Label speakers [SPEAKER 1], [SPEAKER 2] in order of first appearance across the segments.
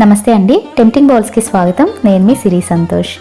[SPEAKER 1] నమస్తే అండి. టెంప్టింగ్ బౌల్స్కి స్వాగతం. నేను మీ సిరి సంతోష్.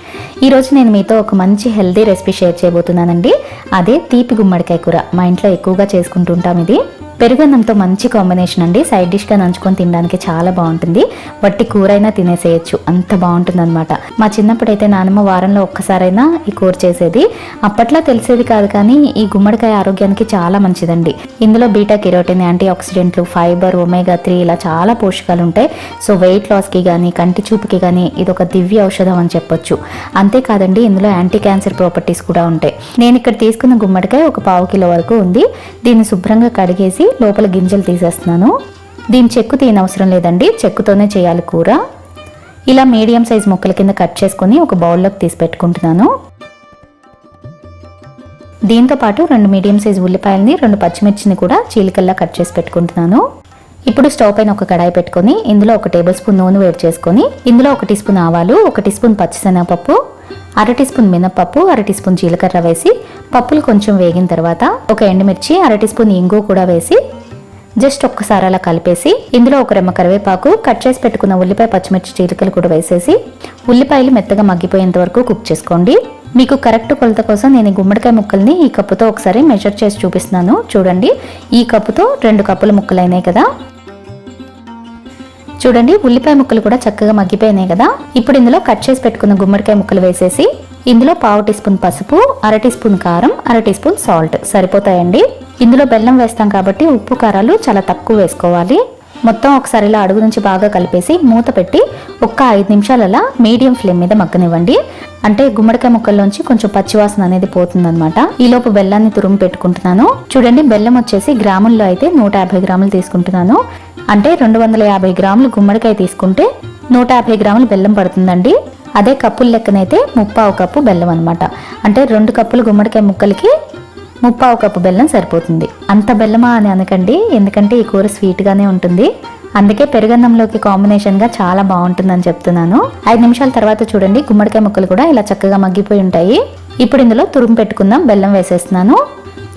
[SPEAKER 1] ఈరోజు నేను మీతో ఒక మంచి హెల్దీ రెసిపీ షేర్ చేయబోతున్నానండి. అదే తీపి గుమ్మడికాయ కూర. మా ఇంట్లో ఎక్కువగా చేసుకుంటుంటాం ఇది. పెరుగన్నంతో మంచి కాంబినేషన్ అండి. సైడ్ డిష్గా నంచుకొని తినడానికి చాలా బాగుంటుంది. వట్టి కూర అయినా తినేసేయచ్చు. అంత బాగుంటుంది అనమాట మా చిన్నప్పుడైతే నానమ్మ వారంలో ఒక్కసారైనా ఈ కూర చేసేది. అప్పట్లో తెలిసేది కాదు కానీ ఈ గుమ్మడికాయ ఆరోగ్యానికి చాలా మంచిదండి. ఇందులో బీటా కిరోటిన్ యాంటీ ఆక్సిడెంట్లు ఫైబర్ ఒమేగా త్రీ ఇలా చాలా పోషకాలు ఉంటాయి సో వెయిట్ లాస్కి కానీ కంటి చూపుకి కానీ ఇది ఒక దివ్య ఔషధం అని చెప్పొచ్చు. అంతేకాదండి ఇందులో యాంటీ క్యాన్సర్ ప్రాపర్టీస్ కూడా ఉంటాయి. నేను ఇక్కడ తీసుకున్న గుమ్మడికాయ ఒక పావు కిలో వరకు ఉంది. దీన్ని శుభ్రంగా కడిగేసి లోపల గింజలు తీసేస్తున్నాను. దీని చెక్కు తీయనవసరం లేదండి. చెక్కుతోనే చేయాలి కూర. ఇలా మీడియం సైజ్ ముక్కల కింద కట్ చేసుకొని ఒక బౌల్లోకి తీసి పెట్టుకుంటున్నాను. దీంతో పాటు రెండు మీడియం సైజ్ ఉల్లిపాయలని రెండు పచ్చిమిర్చిని కూడా చీలికల్లా కట్ చేసి పెట్టుకుంటున్నాను. ఇప్పుడు స్టవ్ పైన ఒక కడాయి పెట్టుకొని ఇందులో ఒక టేబుల్ స్పూన్ నూనె వేడి చేసుకొని ఇందులో ఒక టీ స్పూన్ ఆవాలు ఒక టీ స్పూన్ పచ్చిశనగపప్పు అర టీ స్పూన్ మినపప్పు అర టీ స్పూన్ జీలకర్ర వేసి పప్పులు కొంచెం వేగిన తర్వాత ఒక ఎండుమిర్చి అర టీ స్పూన్ ఇంగు కూడా వేసి జస్ట్ ఒక్కసారి అలా కలిపేసి ఇందులో ఒక రెమ్మ కరివేపాకు కట్ చేసి పెట్టుకున్న ఉల్లిపాయ పచ్చిమిర్చి చీలికలు కూడా వేసేసి ఉల్లిపాయలు మెత్తగా మగ్గిపోయేంత వరకు కుక్ చేసుకోండి. మీకు కరెక్ట్ కొలత కోసం నేను గుమ్మడికాయ ముక్కల్ని ఈ కప్పుతో ఒకసారి మెజర్ చేసి చూపిస్తున్నాను. చూడండి ఈ కప్పుతో రెండు కప్పుల ముక్కలు అయినాయి కదా. చూడండి ఉల్లిపాయ ముక్కలు కూడా చక్కగా మగ్గిపోయినాయి కదా. ఇప్పుడు ఇందులో కట్ చేసి పెట్టుకున్న గుమ్మడికాయ ముక్కలు వేసేసి ఇందులో పావు టీ స్పూన్ పసుపు అర టీ స్పూన్ కారం అర టీ స్పూన్ సాల్ట్. సరిపోతాయండి. ఇందులో బెల్లం వేస్తాం కాబట్టి ఉప్పు కారాలు చాలా తక్కువ వేసుకోవాలి. మొత్తం ఒకసారి ఇలా అడుగు నుంచి బాగా కలిపేసి మూత పెట్టి ఒక్క ఐదు నిమిషాలలా మీడియం ఫ్లేమ్ మీద మగ్గనివ్వండి. అంటే గుమ్మడికాయ ముక్కల్లోంచి కొంచెం పచ్చివాసన అనేది పోతుందన్నమాట. ఈ లోపు బెల్లాన్ని తురుము పెట్టుకుంటున్నాను. చూడండి బెల్లం వచ్చేసి గ్రాముల్లో అయితే నూట యాభై గ్రాములు తీసుకుంటున్నాను. అంటే రెండు వందల యాభై గ్రాములు గుమ్మడికాయ తీసుకుంటే నూట యాభై గ్రాములు బెల్లం పడుతుందండి. అదే కప్పుల లెక్కనైతే ముప్పావు కప్పు బెల్లం అనమాట అంటే రెండు కప్పులు గుమ్మడికాయ ముక్కలకి ముప్పావు కప్పు బెల్లం సరిపోతుంది. అంత బెల్లమా అని అనకండి. ఎందుకంటే ఈ కూర స్వీట్గానే ఉంటుంది. అందుకే పెరుగన్నంలోకి కాంబినేషన్గా చాలా బాగుంటుందని చెప్తున్నాను. ఐదు నిమిషాల తర్వాత చూడండి గుమ్మడికాయ ముక్కలు కూడా ఇలా చక్కగా మగ్గిపోయి ఉంటాయి. ఇప్పుడు ఇందులో తురుము పెట్టుకుందాం బెల్లం వేసేస్తున్నాను.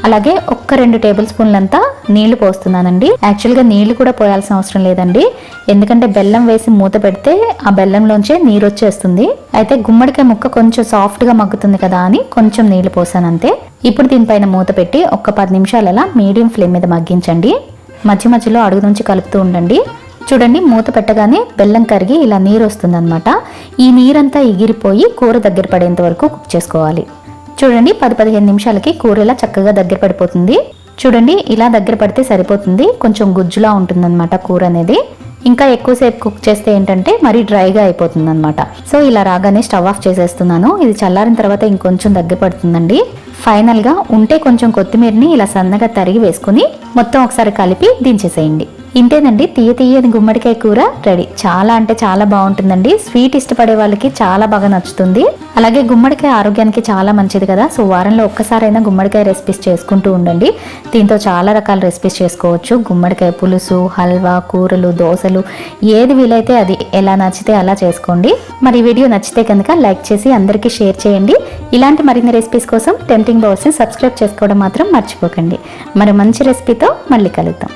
[SPEAKER 1] అలాగే ఒక్క రెండు టేబుల్ స్పూన్లంతా నీళ్ళు పోస్తున్నానండి. యాక్చువల్గా నీళ్ళు కూడా పోయాల్సిన అవసరం లేదండి. ఎందుకంటే బెల్లం వేసి మూత పెడితే ఆ బెల్లంలోంచే నీరు వచ్చేస్తుంది. అయితే గుమ్మడికాయ ముక్క కొంచెం సాఫ్ట్గా మగ్గుతుంది కదా అని కొంచెం నీళ్ళు పోసాను అంతే ఇప్పుడు దీనిపైన మూత పెట్టి ఒక్క పది నిమిషాలు అలా మీడియం ఫ్లేమ్ మీద మగ్గించండి. మధ్య మధ్యలో అడుగు నుంచి కలుపుతూ ఉండండి. చూడండి మూత పెట్టగానే బెల్లం కరిగి ఇలా నీరు వస్తుందన్నమాట. ఈ నీరంతా ఎగిరిపోయి కూర దగ్గర పడేంత వరకు కుక్ చేసుకోవాలి. చూడండి పది పదిహేను నిమిషాలకి కూర ఇలా చక్కగా దగ్గర పడిపోతుంది. చూడండి ఇలా దగ్గర పడితే సరిపోతుంది. కొంచెం గుజ్జులా ఉంటుందన్నమాట కూర అనేది. ఇంకా ఎక్కువసేపు కుక్ చేస్తే ఏంటంటే మరీ డ్రైగా అయిపోతుంది అనమాట సో ఇలా రాగానే స్టవ్ ఆఫ్ చేసేస్తున్నాను. ఇది చల్లారిన తర్వాత ఇంకొంచెం దగ్గర పడుతుందండి. ఫైనల్గా ఉంటే కొంచెం కొత్తిమీరని ఇలా సన్నగా తరిగి వేసుకుని మొత్తం ఒకసారి కలిపి దించేసేయండి. ఇంతేనండి తీయ తీయని గుమ్మడికాయ కూర రెడీ. చాలా అంటే చాలా బాగుంటుందండి. స్వీట్ ఇష్టపడే వాళ్ళకి చాలా బాగా నచ్చుతుంది. అలాగే గుమ్మడికాయ ఆరోగ్యానికి చాలా మంచిది కదా. సో వారంలో ఒక్కసారైనా గుమ్మడికాయ రెసిపీస్ చేసుకుంటూ ఉండండి. దీంతో చాలా రకాల రెసిపీస్ చేసుకోవచ్చు. గుమ్మడికాయ పులుసు హల్వా కూరలు దోశలు ఏది వీలైతే అది ఎలా నచ్చితే అలా చేసుకోండి. మరి వీడియో నచ్చితే కనుక లైక్ చేసి అందరికీ షేర్ చేయండి. ఇలాంటి మరిన్ని రెసిపీస్ కోసం టెంప్టింగ్ బౌల్స్ని సబ్స్క్రైబ్ చేసుకోవడం మాత్రం మర్చిపోకండి. మరి మంచి రెసిపీతో మళ్ళీ కలుద్దాం.